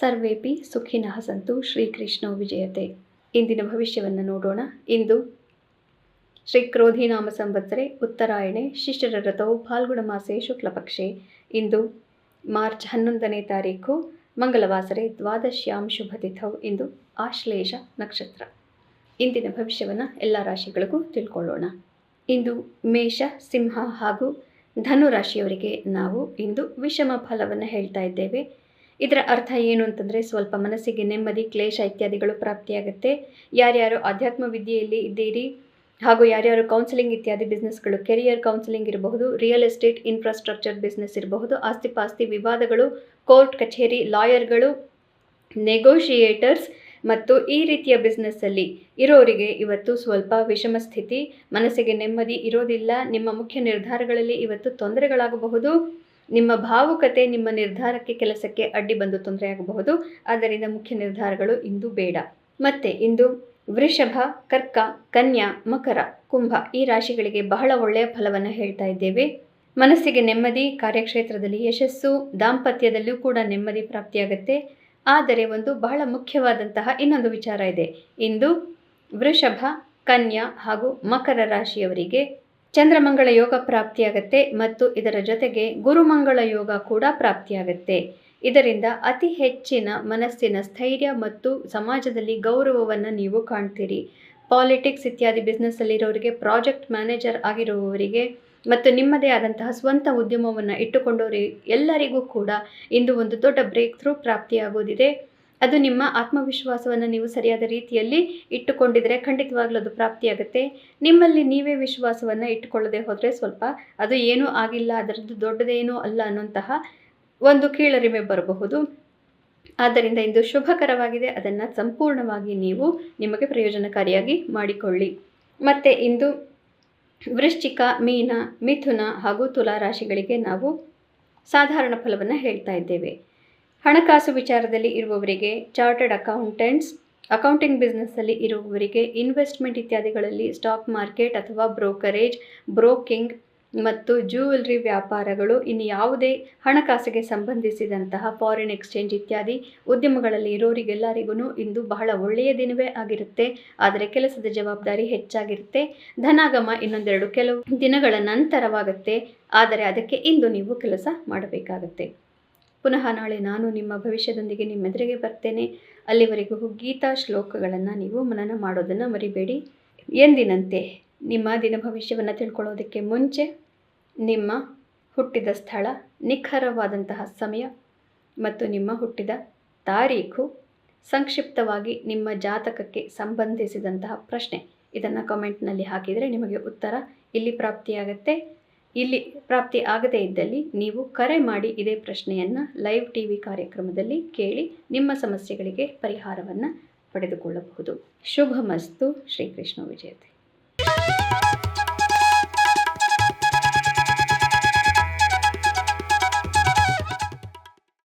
ಸರ್ವೇಪಿ ಸುಖಿನಃ ಸಂತು ಶ್ರೀಕೃಷ್ಣೋ ವಿಜಯತೆ. ಇಂದಿನ ಭವಿಷ್ಯವನ್ನು ನೋಡೋಣ. ಇಂದು ಶ್ರೀ ಕ್ರೋಧಿನಾಮ ಸಂವತ್ಸರೆ, ಉತ್ತರಾಯಣೆ, ಶಿಷ್ಯರ ರಥವು ಫಾಲ್ಗುಣ ಮಾಸೆ ಶುಕ್ಲಪಕ್ಷೆ ಇಂದು ಮಾರ್ಚ್ ಹನ್ನೊಂದನೇ ತಾರೀಕು, ಮಂಗಳವಾಸರೆ, ದ್ವಾದಶ್ಯಾಂ ಶುಭತಿಥೌ ಇಂದು ಆಶ್ಲೇಷ ನಕ್ಷತ್ರ. ಇಂದಿನ ಭವಿಷ್ಯವನ್ನು ಎಲ್ಲ ರಾಶಿಗಳಿಗೂ ತಿಳ್ಕೊಳ್ಳೋಣ. ಇಂದು ಮೇಷ, ಸಿಂಹ ಹಾಗೂ ಧನು ರಾಶಿಯವರಿಗೆ ನಾವು ಇಂದು ವಿಷಮ ಫಲವನ್ನು ಹೇಳ್ತಾ ಇದ್ದೇವೆ. ಇದರ ಅರ್ಥ ಏನು ಅಂತಂದರೆ ಸ್ವಲ್ಪ ಮನಸ್ಸಿಗೆ ನೆಮ್ಮದಿ, ಕ್ಲೇಶ ಇತ್ಯಾದಿಗಳು ಪ್ರಾಪ್ತಿಯಾಗುತ್ತೆ. ಯಾರ್ಯಾರು ಅಧ್ಯಾತ್ಮ ವಿದ್ಯೆಯಲ್ಲಿ ಇದ್ದೀರಿ ಹಾಗೂ ಯಾರ್ಯಾರು ಕೌನ್ಸಿಲಿಂಗ್ ಇತ್ಯಾದಿ ಬಿಸ್ನೆಸ್ಗಳು ಕೆರಿಯರ್ ಕೌನ್ಸಿಲಿಂಗ್ ಇರಬಹುದು ರಿಯಲ್ ಎಸ್ಟೇಟ್ ಇನ್ಫ್ರಾಸ್ಟ್ರಕ್ಚರ್ ಬಿಸ್ನೆಸ್ ಇರಬಹುದು ಆಸ್ತಿ ಪಾಸ್ತಿ ವಿವಾದಗಳು ಕೋರ್ಟ್ ಕಚೇರಿ ಲಾಯರ್ಗಳು ನೆಗೋಷಿಯೇಟರ್ಸ್ ಮತ್ತು ಈ ರೀತಿಯ ಬಿಸ್ನೆಸ್ಸಲ್ಲಿ ಇರೋರಿಗೆ ಇವತ್ತು ಸ್ವಲ್ಪ ವಿಷಮ ಸ್ಥಿತಿ, ಮನಸ್ಸಿಗೆ ನೆಮ್ಮದಿ ಇರೋದಿಲ್ಲ, ನಿಮ್ಮ ಮುಖ್ಯ ನಿರ್ಧಾರಗಳಲ್ಲಿ ಇವತ್ತು ತೊಂದರೆಗಳಾಗಬಹುದು. ನಿಮ್ಮ ಭಾವುಕತೆ ನಿಮ್ಮ ನಿರ್ಧಾರಕ್ಕೆ ಕೆಲಸಕ್ಕೆ ಅಡ್ಡಿ ಬಂದು ತೊಂದರೆಯಾಗಬಹುದು ಆದ್ದರಿಂದ ಮುಖ್ಯ ನಿರ್ಧಾರಗಳು ಇಂದು ಬೇಡ. ಮತ್ತೆ ಇಂದು ವೃಷಭ, ಕರ್ಕ, ಕನ್ಯಾ, ಮಕರ, ಕುಂಭ ಈ ರಾಶಿಗಳಿಗೆ ಬಹಳ ಒಳ್ಳೆಯ ಫಲವನ್ನು ಹೇಳ್ತಾ ಇದ್ದೇವೆ. ಮನಸ್ಸಿಗೆ ನೆಮ್ಮದಿ, ಕಾರ್ಯಕ್ಷೇತ್ರದಲ್ಲಿ ಯಶಸ್ಸು, ದಾಂಪತ್ಯದಲ್ಲೂ ಕೂಡ ನೆಮ್ಮದಿ ಪ್ರಾಪ್ತಿಯಾಗುತ್ತೆ. ಆದರೆ ಒಂದು ಬಹಳ ಮುಖ್ಯವಾದಂತಹ ಇನ್ನೊಂದು ವಿಚಾರ ಇದೆ. ಇಂದು ವೃಷಭ, ಕನ್ಯಾ ಹಾಗೂ ಮಕರ ರಾಶಿಯವರಿಗೆ ಚಂದ್ರಮಂಗಳ ಯೋಗ ಪ್ರಾಪ್ತಿಯಾಗತ್ತೆ ಮತ್ತು ಇದರ ಜೊತೆಗೆ ಗುರುಮಂಗಳ ಯೋಗ ಕೂಡ ಪ್ರಾಪ್ತಿಯಾಗತ್ತೆ. ಇದರಿಂದ ಅತಿ ಹೆಚ್ಚಿನ ಮನಸ್ಸಿನ ಸ್ಥೈರ್ಯ ಮತ್ತು ಸಮಾಜದಲ್ಲಿ ಗೌರವವನ್ನು ನೀವು ಕಾಣ್ತೀರಿ. ಪಾಲಿಟಿಕ್ಸ್ ಇತ್ಯಾದಿ ಬಿಸ್ನೆಸ್ಸಲ್ಲಿರೋರಿಗೆ, ಪ್ರಾಜೆಕ್ಟ್ ಮ್ಯಾನೇಜರ್ ಆಗಿರುವವರಿಗೆ ಮತ್ತು ನಿಮ್ಮದೇ ಆದಂತಹ ಸ್ವಂತ ಉದ್ಯಮವನ್ನು ಇಟ್ಟುಕೊಂಡವರಿಗೆ ಎಲ್ಲರಿಗೂ ಕೂಡ ಇಂದು ಒಂದು ದೊಡ್ಡ ಬ್ರೇಕ್ ಥ್ರೂ ಪ್ರಾಪ್ತಿಯಾಗೋದಿದೆ. ಅದು ನಿಮ್ಮ ಆತ್ಮವಿಶ್ವಾಸವನ್ನು ನೀವು ಸರಿಯಾದ ರೀತಿಯಲ್ಲಿ ಇಟ್ಟುಕೊಂಡಿದ್ರೆ ಖಂಡಿತವಾಗ್ಲೂ ಅದು ಪ್ರಾಪ್ತಿಯಾಗುತ್ತೆ. ನಿಮ್ಮಲ್ಲಿ ನೀವೇ ವಿಶ್ವಾಸವನ್ನು ಇಟ್ಟುಕೊಳ್ಳದೆ ಹೋದರೆ ಸ್ವಲ್ಪ ಅದು ಏನೂ ಆಗಿಲ್ಲ, ಅದರದ್ದು ದೊಡ್ಡದೇನೂ ಅಲ್ಲ ಅನ್ನುವಂತಹ ಒಂದು ಕೀಳರಿಮೆ ಬರಬಹುದು. ಆದ್ದರಿಂದ ಇಂದು ಶುಭಕರವಾಗಿದೆ. ಅದನ್ನು ಸಂಪೂರ್ಣವಾಗಿ ನೀವು ನಿಮಗೆ ಪ್ರಯೋಜನಕಾರಿಯಾಗಿ ಮಾಡಿಕೊಳ್ಳಿ. ಮತ್ತು ಇಂದು ವೃಶ್ಚಿಕ, ಮೀನ, ಮಿಥುನ ಹಾಗೂ ತುಲಾ ರಾಶಿಗಳಿಗೆ ನಾವು ಸಾಧಾರಣ ಫಲವನ್ನು ಹೇಳ್ತಾ ಇದ್ದೇವೆ. ಹಣಕಾಸು ವಿಚಾರದಲ್ಲಿ ಇರುವವರಿಗೆ ಚಾರ್ಟರ್ಡ್ ಅಕೌಂಟೆಂಟ್ಸ್, ಅಕೌಂಟಿಂಗ್ ಬಿಸ್ನೆಸ್ಸಲ್ಲಿ ಇರುವವರಿಗೆ ಇನ್ವೆಸ್ಟ್ಮೆಂಟ್ ಇತ್ಯಾದಿಗಳಲ್ಲಿ ಸ್ಟಾಕ್ ಮಾರ್ಕೆಟ್ ಅಥವಾ ಬ್ರೋಕರೇಜ್, ಬ್ರೋಕಿಂಗ್ ಮತ್ತು ಜ್ಯುವೆಲ್ರಿ ವ್ಯಾಪಾರಗಳು ಇನ್ನು ಯಾವುದೇ ಹಣಕಾಸಿಗೆ ಸಂಬಂಧಿಸಿದಂತಹ ಫಾರಿನ್ ಎಕ್ಸ್ಚೇಂಜ್ ಇತ್ಯಾದಿ ಉದ್ಯಮಗಳಲ್ಲಿ ಇರೋರಿಗೆಲ್ಲರಿಗೂ ಇಂದು ಬಹಳ ಒಳ್ಳೆಯ ದಿನವೇ ಆಗಿರುತ್ತೆ. ಆದರೆ ಕೆಲಸದ ಜವಾಬ್ದಾರಿ ಹೆಚ್ಚಾಗಿರುತ್ತೆ. ಧನಾಗಮ ಇನ್ನೊಂದೆರಡು ಕೆಲವು ದಿನಗಳ ನಂತರವಾಗುತ್ತೆ. ಆದರೆ ಅದಕ್ಕೆ ಇಂದು ನೀವು ಕೆಲಸ ಮಾಡಬೇಕಾಗತ್ತೆ. ಪುನಃ ನಾಳೆ ನಾನು ನಿಮ್ಮ ಭವಿಷ್ಯದೊಂದಿಗೆ ನಿಮ್ಮೆದುರಿಗೆ ಬರ್ತೇನೆ. ಅಲ್ಲಿವರೆಗೂ ಗೀತಾ ಶ್ಲೋಕಗಳನ್ನು ನೀವು ಮನನ ಮಾಡೋದನ್ನು ಮರಿಬೇಡಿ. ಎಂದಿನಂತೆ ನಿಮ್ಮ ದಿನ ಭವಿಷ್ಯವನ್ನು ತಿಳ್ಕೊಳ್ಳೋದಕ್ಕೆ ಮುಂಚೆ ನಿಮ್ಮ ಹುಟ್ಟಿದ ಸ್ಥಳ, ನಿಖರವಾದಂತಹ ಸಮಯ ಮತ್ತು ನಿಮ್ಮ ಹುಟ್ಟಿದ ತಾರೀಖು ಸಂಕ್ಷಿಪ್ತವಾಗಿ ನಿಮ್ಮ ಜಾತಕಕ್ಕೆ ಸಂಬಂಧಿಸಿದಂತಹ ಪ್ರಶ್ನೆ. ಇದನ್ನು ಕಮೆಂಟ್ನಲ್ಲಿ ಹಾಕಿದರೆ ನಿಮಗೆ ಉತ್ತರ ಇಲ್ಲಿ ಪ್ರಾಪ್ತಿಯಾಗತ್ತೆ. ಇಲ್ಲಿ ಪ್ರಾಪ್ತಿ ಆಗದೇ ಇದ್ದಲ್ಲಿ ನೀವು ಕರೆ ಮಾಡಿ ಇದೇ ಪ್ರಶ್ನೆಯನ್ನು ಲೈವ್ ಟಿ ವಿ ಕಾರ್ಯಕ್ರಮದಲ್ಲಿ ಕೇಳಿ ನಿಮ್ಮ ಸಮಸ್ಯೆಗಳಿಗೆ ಪರಿಹಾರವನ್ನು ಪಡೆದುಕೊಳ್ಳಬಹುದು. ಶುಭಮಸ್ತು. ಶ್ರೀಕೃಷ್ಣ ವಿಜಯತೆ.